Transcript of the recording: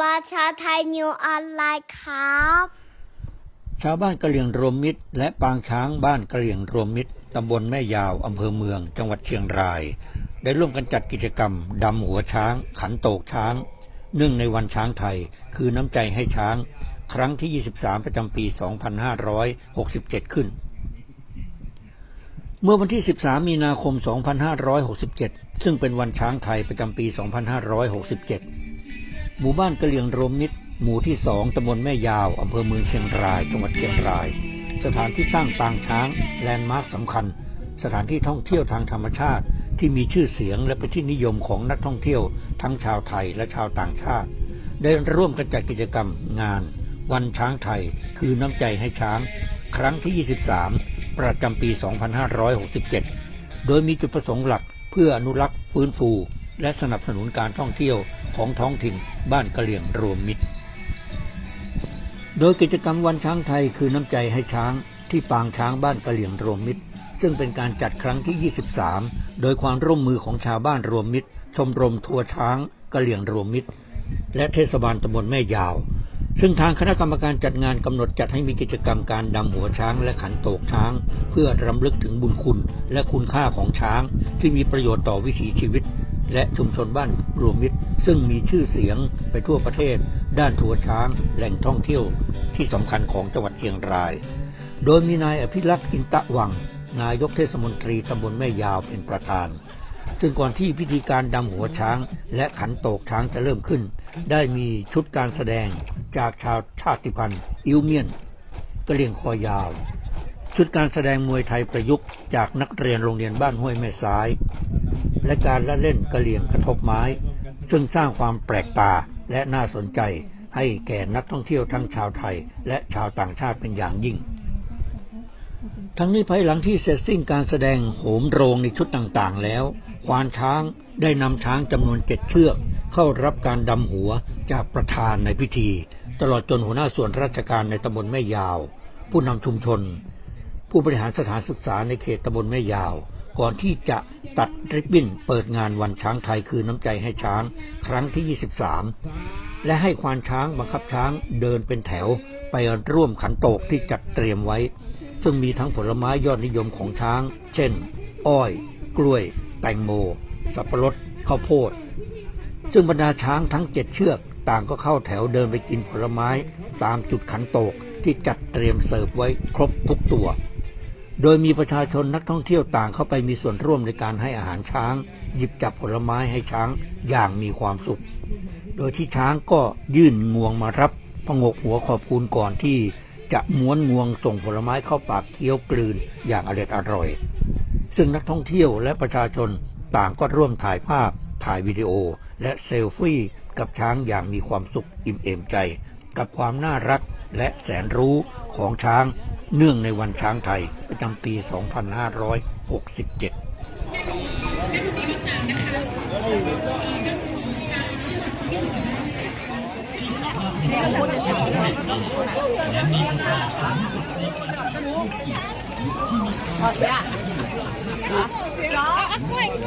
ประชาไทยนิวออนไลน์ครับ ชาวบ้านกะเหลี่ยงรวมมิตร และปางช้างบ้านกะเหลี่ยงรวมมิตรตำบลแม่ยาวอำเภอเมือง จังหวัดเชียงราย ได้ร่วมกันจัดกิจกรรมดำหัวช้าง ขันโตกช้างเนื่องในวันช้างไทย คือน้ำใจให้ช้าง ครั้งที่ 23 ประจำปี 2567 ขึ้น เมื่อวันที่ 13 มีนาคม 2567 ซึ่งเป็นวันช้างไทยประจำปี 2567 หมู่บ้านกะเหลี่ยงรวมมิตร หมู่ที่สองตำบลแม่ยาวอำเภอเมืองเชียงราย จังหวัดเชียงราย สถานที่สร้างปางช้าง แลนด์มาร์คสำคัญ สถานที่ท่องเที่ยวทางธรรมชาติที่มีชื่อเสียงและเป็นที่นิยมของนักท่องเที่ยว ทั้งชาวไทยและชาวต่างชาติ ได้ร่วมกันจัดกิจกรรมงาน วันช้างไทย คือน้ำใจให้ช้าง ครั้งที่ 23 ประจำปี 2567 โดยมีจุดประสงค์หลักเพื่ออนุรักษ์ฟื้นฟู และสนับสนุนการท่องเที่ยวของท้องถิ่นบ้านกะเหลี่ยงรวมมิตร โดยกิจกรรมวันช้างไทยคือน้ำใจให้ช้างที่ปางช้างบ้านกะเหลี่ยงรวมมิตร ซึ่งเป็นการจัดครั้งที่ 23 โดยความร่วมมือของชาวบ้านรวมมิตร ชมรมทัวร์ช้างกะเหลี่ยงรวมมิตร และเทศบาลตำบลแม่ยาว ซึ่งทางคณะกรรมการจัดงานกำหนดจัดให้มีกิจกรรมการดำหัวช้างและขันโตกช้าง เพื่อรำลึกถึงบุญคุณและคุณค่าของช้างที่มีประโยชน์ต่อวิถีชีวิต และชุมชนบ้านรวมมิตร ซึ่งมีชื่อเสียงไปทั่วประเทศ ด้านทัวร์ช้าง แหล่งท่องเที่ยวที่สำคัญของจังหวัดเชียงราย โดยมีนายอภิรักษ์อินตะวัง นายกเทศมนตรีตำบลแม่ยาวเป็นประธาน ซึ่งก่อนที่พิธีการดำหัวช้าง และขันโตกช้างจะเริ่มขึ้น ได้มีชุดการแสดงจากชาวชาติพันธุ์อิวเมียนกระเลียงคอยาว ชุดการแสดงมวยไทยประยุกต์จากนักเรียนโรงเรียนบ้านห้วยแม่ซ้าย และการละเล่นกระเหลี่ยงกระทบไม้ ซึ่งสร้างความแปลกตาและน่าสนใจให้แก่นักท่องเที่ยวทั้งชาวไทย และชาวต่างชาติเป็นอย่างยิ่ง ทั้งนี้ภายหลังที่เสร็จสิ้นการแสดงโหมโรงในชุดต่างๆ แล้ว ควานช้างได้นำช้างจำนวนเจ็ดเชือก เข้ารับการดำหัวจากประธานในพิธี ตลอดจนหัวหน้าส่วนราชการในตำบลแม่ยาว ผู้นำชุมชน ผู้บริหารสถานศึกษาในเขตตำบลแม่ยาว ก่อนที่จะตัดริบบิ้นเปิดงานวันช้างไทยคือน้ำใจให้ช้างครั้งที่ 23 และให้ควานช้างบังคับช้างเดินเป็นแถวไปร่วมขันโตกที่จัดเตรียมไว้ ซึ่งมีทั้งผลไม้ยอดนิยมของช้าง เช่น อ้อย กล้วย แตงโม สับปะรดข้าวโพด ซึ่งบรรดาช้างทั้งเจ็ดเชือกต่างก็เข้าแถวเดินไปกินผลไม้ ตามจุดขันโตกที่จัดเตรียมเสิร์ฟไว้ครบทุกตัว โดยมีประชาชนนักท่องเที่ยวต่างเข้าไปมีส่วนร่วมในการให้อาหารช้าง หยิบจับผลไม้ให้ช้างอย่างมีความสุข โดยที่ช้างก็ยื่นงวงมารับพงกหัวขอบคุณก่อนที่จะม้วนงวงส่งผลไม้เข้าปากเคี้ยวกลืนอย่างอร็ดอร่อย ซึ่งนักท่องเที่ยวและประชาชนต่างก็ร่วมถ่ายภาพ ถ่ายวิดีโอ และเซลฟี่กับช้างอย่างมีความสุขอิ่มเอมใจ กับความน่ารักและแสนรู้ของช้าง เนื่องในวันช้างไทยประจำปี 2567 好呀，啊，好，啊，快快，